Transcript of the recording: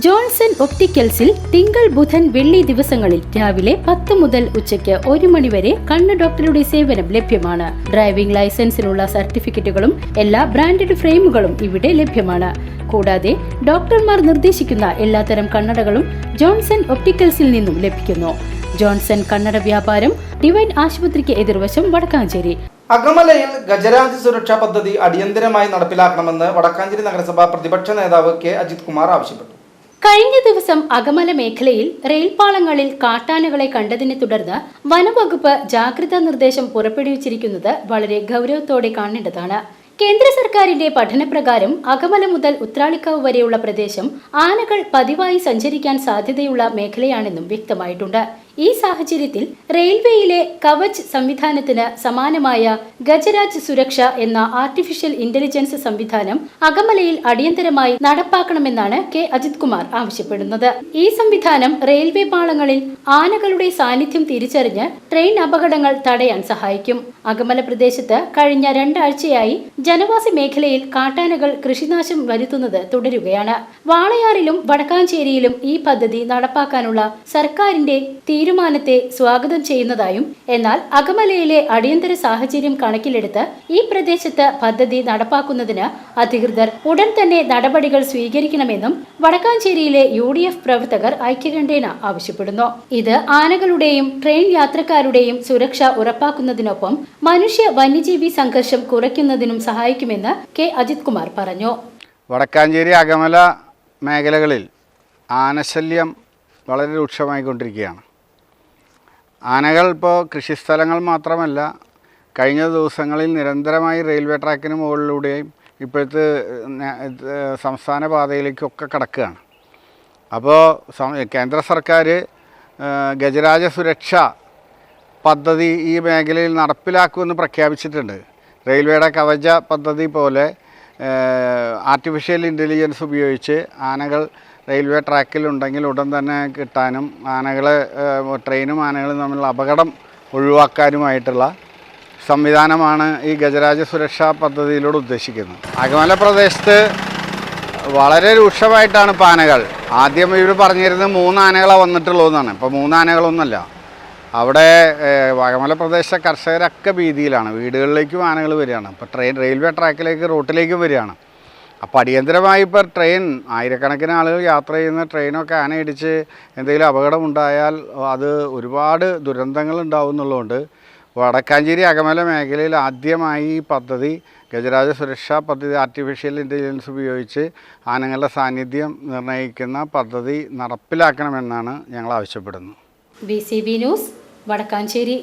Johnson ഒപ്റ്റിക്കൽസിൽ തിങ്കൾ ബുധൻ വെള്ളി ദിവസങ്ങളിൽ രാവിലെ പത്ത് മുതൽ ഉച്ചയ്ക്ക് ഒരു മണിവരെ കണ്ണ് ഡോക്ടറുടെ സേവനം ലഭ്യമാണ്. ഡ്രൈവിംഗ് ലൈസൻസിനുള്ള സർട്ടിഫിക്കറ്റുകളും എല്ലാ ബ്രാൻഡഡ് ഫ്രെയിമുകളും ഇവിടെ ലഭ്യമാണ്. കൂടാതെ ഡോക്ടർമാർ നിർദ്ദേശിക്കുന്ന എല്ലാത്തരം കണ്ണടകളും ജോൺസൺ ഒപ്റ്റിക്കൽസിൽ നിന്നും ലഭിക്കുന്നു. ജോൺസൺ കണ്ണട വ്യാപാരം ഡിവൈൻ ആശുപത്രിക്ക് എതിർവശം വടക്കാഞ്ചേരി. അകമലയിൽ ഗജരാജ് സുരക്ഷാ പദ്ധതി അടിയന്തരമായി നടപ്പിലാക്കണമെന്ന് വടക്കാഞ്ചേരി നഗരസഭ പ്രതിപക്ഷ നേതാവ് കെ. അജിത് കുമാർ ആവശ്യപ്പെട്ടു. കഴിഞ്ഞ ദിവസം അകമല മേഖലയിൽ റെയിൽപാളങ്ങളിൽ കാട്ടാനകളെ കണ്ടതിനെ തുടർന്ന് വനംവകുപ്പ് ജാഗ്രതാ നിർദ്ദേശം പുറപ്പെടുവിച്ചിരിക്കുന്നത് വളരെ ഗൗരവത്തോടെ കാണേണ്ടതാണ്. കേന്ദ്ര സർക്കാരിന്റെ പഠനപ്രകാരം അകമല മുതൽ ഉത്രാളിക്കാവ് വരെയുള്ള പ്രദേശം ആനകൾ പതിവായി സഞ്ചരിക്കാൻ സാധ്യതയുള്ള മേഖലയാണെന്നും വ്യക്തമായിട്ടുണ്ട്. ഈ സാഹചര്യത്തിൽ റെയിൽവേയിലെ കവച് സംവിധാനത്തിന് സമാനമായ ഗജരാജ് സുരക്ഷ എന്ന ആർട്ടിഫിഷ്യൽ ഇന്റലിജൻസ് സംവിധാനം അകമലയിൽ അടിയന്തരമായി നടപ്പാക്കണമെന്നാണ് കെ അജിത് കുമാർ ആവശ്യപ്പെടുന്നത്. ഈ സംവിധാനം റെയിൽവേ പാളങ്ങളിൽ ആനകളുടെ സാന്നിധ്യം തിരിച്ചറിഞ്ഞ് ട്രെയിൻ അപകടങ്ങൾ തടയാൻ സഹായിക്കും. അകമല പ്രദേശത്ത് കഴിഞ്ഞ രണ്ടാഴ്ചയായി ജനവാസ മേഖലയിൽ കാട്ടാനകൾ കൃഷിനാശം വരുത്തുന്നത് തുടരുകയാണ്. വാളയാറിലും വടക്കാഞ്ചേരിയിലും ഈ പദ്ധതി നടപ്പാക്കാനുള്ള സർക്കാരിന്റെ തീരുമാനത്തെ സ്വാഗതം ചെയ്യുന്നതായും എന്നാൽ അകമലയിലെ അടിയന്തര സാഹചര്യം കണക്കിലെടുത്ത് ഈ പ്രദേശത്ത് പദ്ധതി നടപ്പാക്കുന്നതിന് അധികൃതർ ഉടൻ തന്നെ നടപടികൾ സ്വീകരിക്കണമെന്നും വടക്കാഞ്ചേരിയിലെ യു ഡി എഫ് പ്രവർത്തകർ ഐക്യകണ്ഠേന ആവശ്യപ്പെടുന്നു. ഇത് ആനകളുടെയും ട്രെയിൻ യാത്രക്കാരുടെയും സുരക്ഷ ഉറപ്പാക്കുന്നതിനൊപ്പം മനുഷ്യ വന്യജീവി സംഘർഷം കുറയ്ക്കുന്നതിനും സഹായിക്കുമെന്ന് കെ. അജിത് കുമാർ പറഞ്ഞു. വടക്കാഞ്ചേരി അകമല മേഖലകളിൽ ആനശല്യം വളരെ രൂക്ഷമായിക്കൊണ്ടിരിക്കുകയാണ്. ആനകൾ ഇപ്പോൾ കൃഷിസ്ഥലങ്ങൾ മാത്രമല്ല കഴിഞ്ഞ ദിവസങ്ങളിൽ നിരന്തരമായി റെയിൽവേ ട്രാക്കിന് മുകളിലൂടെയും ഇപ്പോഴത്തെ സംസ്ഥാന പാതയിലേക്കൊക്കെ കടക്കുകയാണ്. അപ്പോൾ കേന്ദ്ര സർക്കാർ ഗജരാജ സുരക്ഷ പദ്ധതി ഈ മേഖലയിൽ നടപ്പിലാക്കുമെന്ന് പ്രഖ്യാപിച്ചിട്ടുണ്ട്. റെയിൽവേയുടെ കവച പദ്ധതി പോലെ ആർട്ടിഫിഷ്യൽ ഇന്റലിജൻസ് ഉപയോഗിച്ച് ആനകൾ റെയിൽവേ ട്രാക്കിലുണ്ടെങ്കിൽ ഉടൻ തന്നെ കിട്ടാനും ആനകൾ ട്രെയിനും ആനകളും തമ്മിലുള്ള അപകടം ഒഴിവാക്കാനുമായിട്ടുള്ള സംവിധാനമാണ് ഈ ഗജരാജ സുരക്ഷാ പദ്ധതിയിലൂടെ ഉദ്ദേശിക്കുന്നത്. അകമല പ്രദേശത്ത് വളരെ രൂക്ഷമായിട്ടാണ് ഇപ്പോൾ ആനകൾ. ആദ്യം ഇവർ പറഞ്ഞിരുന്നത് മൂന്ന് ആനകളാണ് വന്നിട്ടുള്ളൂ എന്നാണ് ഇപ്പോൾ മൂന്ന് ആനകളൊന്നുമല്ല. അവിടെ വകമല പ്രദേശത്തെ കർഷകരൊക്കെ ഭീതിയിലാണ്. വീടുകളിലേക്കും ആനകൾ വരികയാണ്. ഇപ്പോൾ ട്രെയിൻ റെയിൽവേ ട്രാക്കിലേക്ക് റോട്ടിലേക്കും വരികയാണ്. അപ്പോൾ അടിയന്തരമായി ഇപ്പോൾ ട്രെയിൻ ആയിരക്കണക്കിന് ആളുകൾ യാത്ര ചെയ്യുന്ന ട്രെയിനൊക്കെ ആനയിടിച്ച് എന്തെങ്കിലും അപകടമുണ്ടായാൽ അത് ഒരുപാട് ദുരന്തങ്ങൾ ഉണ്ടാവും എന്നുള്ളതുകൊണ്ട് വടക്കാഞ്ചേരി അകമല മേഖലയിൽ ആദ്യമായി ഈ പദ്ധതി ഗജരാജ സുരക്ഷാ പദ്ധതി ആർട്ടിഫിഷ്യൽ ഇന്റലിജൻസ് ഉപയോഗിച്ച് ആനകളുടെ സാന്നിധ്യം നിർണയിക്കുന്ന പദ്ധതി നടപ്പിലാക്കണമെന്നാണ് ഞങ്ങൾ ആവശ്യപ്പെടുന്നത്. B news Vadakkanchery.